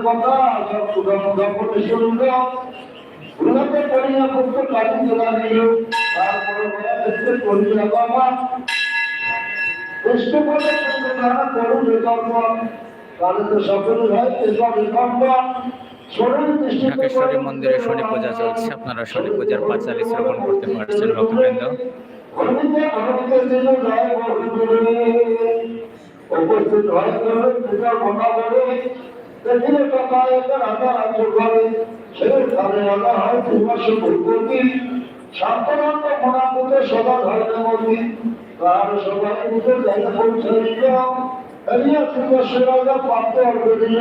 কথা ঢাকেশ্বরী মন্দিরে শনি পূজা চলছে। আপনারা শনি পূজার পাঁচালি শ্রবণ করতে পারছেন ভক্তবৃন্দ। অনেকে অনেকের জন্য যায় বলে উপস্থিত হয় করে পূজা মনা বলে। সেখানে কথা একটা রাজা রাজ্য করে সে খালে রাজা হয় দুই ভূপতি। সান্তনান্ত মনাপুতে সদা ধর্মে মতি তার সবাই মুখে জায়গা পৌঁছে দিল এলিয়া থেকে সে রাজা প্রাপ্ত অর্থ দিল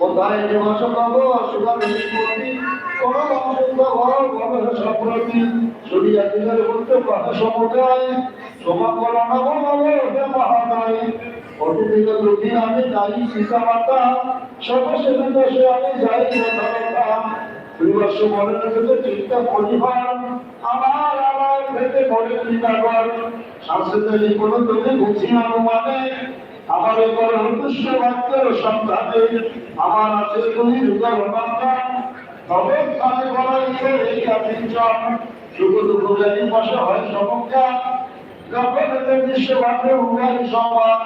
কোথায় যে নেই করবি কোন হওয়ার ভাবে সম্প্রতি সরিয়া দিনের বলতে পারে সমুদায় তোমার বলা না বলে ওটা মহানয় প্রতিদিনের দুদিন মনে আমার আমার ভেবে মনে চিন্তা কর সংস্কৃত কোনো তোকে বুঝি অনুমানে। আমার এবার অদৃশ্য বাক্যের সন্ধানে আমার আছে তুমি তবে স্থানে বলা গিয়ে এই হয় এদের দৃশ্য বাক্যে উভয় সমান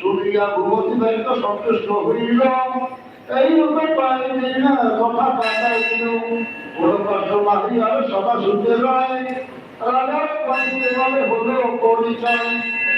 শুনিয়া ভূপতি দায়িত্ব সন্তুষ্ট হইল। এই রূপে পাইনি না কথা কাটাইল বড় কষ্ট মাহি আর শুনতে রয়। রাজার পরিচয়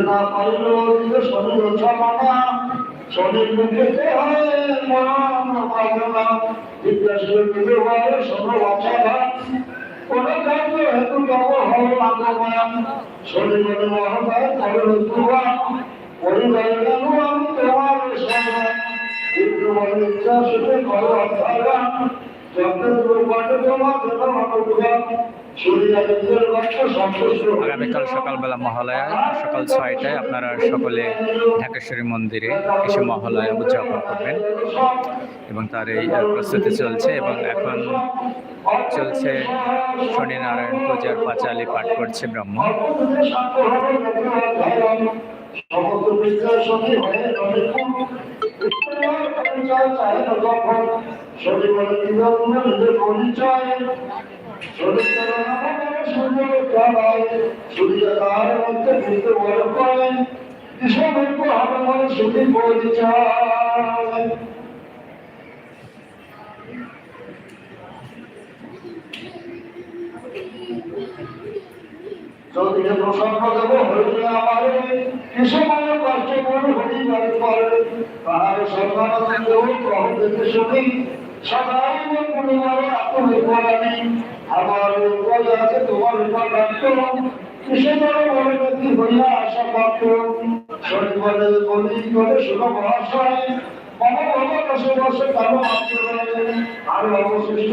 না পাইল শনি ছমানা শনির মুখে হয় মন পাগলা বিদ্যাশীল মিলে হয় শোনো বাচ্চারা কোন কার্য হেতু তব হল আগমান শনি মনে মহতায় করে তুয়া পরিবার গেল আমি তোমার সমান কিন্তু মনে ইচ্ছা সেটা করো অর্থায়ন যত্নের রূপাটে তোমার দেব অনুগ্রহ সূর্য নিজের লক্ষ্য সন্তুষ্ট হইল। আগামীকাল সকালবেলা মহালয়া, সকাল ছয়টায় আপনারা সকলে ঢাকেশ্বরী মন্দিরে এসে মহালয়া উদযাপন করবেন এবং তার এই প্রস্তুতি চলছে এবং এখন চলছে শনিনারায়ণ পূজার পাঁচালি পাঠ করছে ব্রহ্ম। সমস্ত অনেকক্ষণ পরিচয় চায় না তখন শরীর বলে কীভাবে নিজের পরিচয় শরীর সূর্য খেলায় সূর্য তার মধ্যে ভিতরে বড় করে কিসব হবে মনে সুখী পরিচয় যদিকে প্রসন্ন দেব হইলে আমারে কিসময় কষ্ট করে হরি করে তাহার সন্ধান দেব প্রভু দেখে শুনি সদাই পূর্ণিমারে আপনি করানি আমার উপর আছে, তোমার উপর রাখত কিসময় বলে হইয়া আশা পাত্র শরীর বলে করে শুভ মহাশয় মম ভব বসে বসে কারও মাত্র আর অবশিষ্ট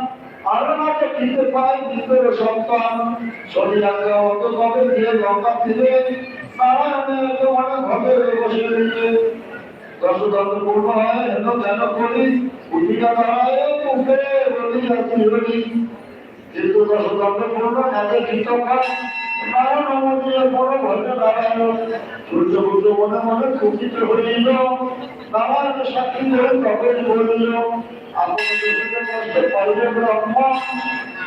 দিতে পাই ভিতরে সন্তান। শরীর আগে অত ভাবে দিয়ে লঙ্কা দিলে নারায়ণে এত মানে বসে রইলে দশদণ্ড পূর্ণ হয় হেন জ্ঞান করি উঠিয়া দাঁড়ায় মুখে বলি, আছি কিন্তু দশদণ্ড পূর্ণ, কাজে কীর্তন খায় নারায়ণ বড় ভজে নারায়ণ সূর্য বুদ্ধ মনে মনে খুশিতে হইল। নারায়ণ সাক্ষী ধরে তবে বলিল আপনাদের পাইলে ব্রহ্ম।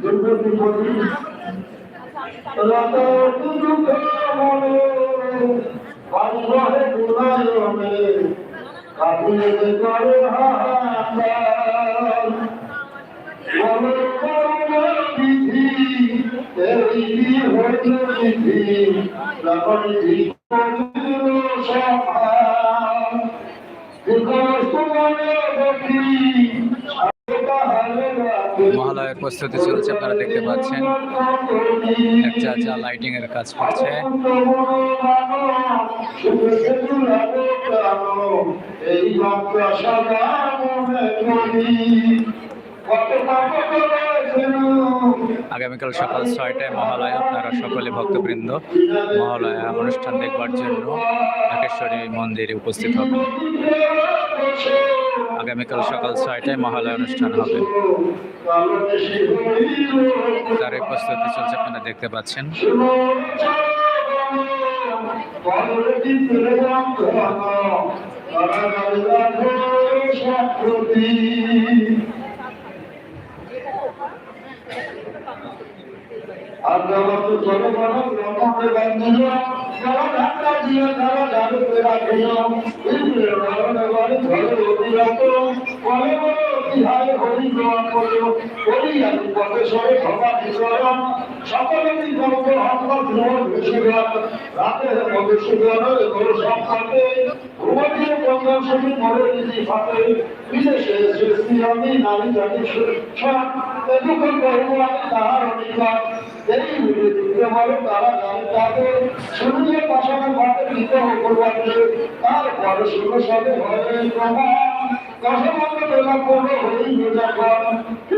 দুর্গতি বাড়ি ঘরে দুনায়নে কাঁদিয়ে করে বিধি এই হইল বিধি যখন ঠিক সভা মনে ব্যক্তি মহালয়ের প্রস্তুতি চলছে আপনারা দেখতে পাচ্ছেন। এক চাচা লাইটিং এর কাজ করছে। কত আগামীকাল সকাল ছয়টায় মহালয়া। আপনারা সকলে ভক্তবৃন্দ, মহালয়া অনুষ্ঠান দেখবার জন্য ঢাকেশ্বরী মন্দিরে উপস্থিত হবেন। আগামীকাল সকাল ছয়টায় মহালয়া অনুষ্ঠান হবে। তার প্রস্তুতি চলছে, আপনারা দেখতে পাচ্ছেন। আগ্রহত জনগণ ব্রহ্মকে বান্ধিল যারা ঢাকা দিয়ে জাদুকে রাখিল ইন্দ্রের নয়নে বাড়ি ঘরে অবিরত বলে অতিহায় হরি গ্রহণ করল করি আমি পথে সরে ভবা বিচরণ সকলে রাতে সব থাকে। ঘুমাটিয়ে বন্ধন সবই মরে দিদি ফাটে বিদেশে সৃষ্টি আমি নারী, জাতি সব এটুকু করব আমি তাহার অধিকার। এই ভিডিও দিতে বলো তারা জানে তাদের শুনিয়ে পাশাপাশি ঘটে দিতে করবাকে তারপরে শুরু সবে হয়ে প্রমাণ। দশমন্দ বেলা করবে হয়েই নির্যাতন কিন্তু সে দেবী প্রমাণ আছে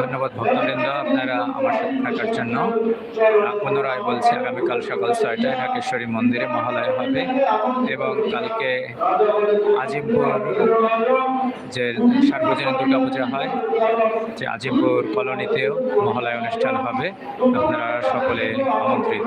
ধন্যবাদ ভক্তবৃন্দ, আপনারা আমার সাথে থাকার জন্য। পুনরায় বলছি, আগামীকাল সকাল ছয়টায় ঢাকেশ্বরী মন্দিরে মহালয় হবে এবং কালকে আজিমপুর যে সার্বজনীন দুর্গাপূজা হয়, যে আজিমপুর কলোনিতেও মহালয় অনুষ্ঠান হবে। আপনারা সকলে আমন্ত্রিত।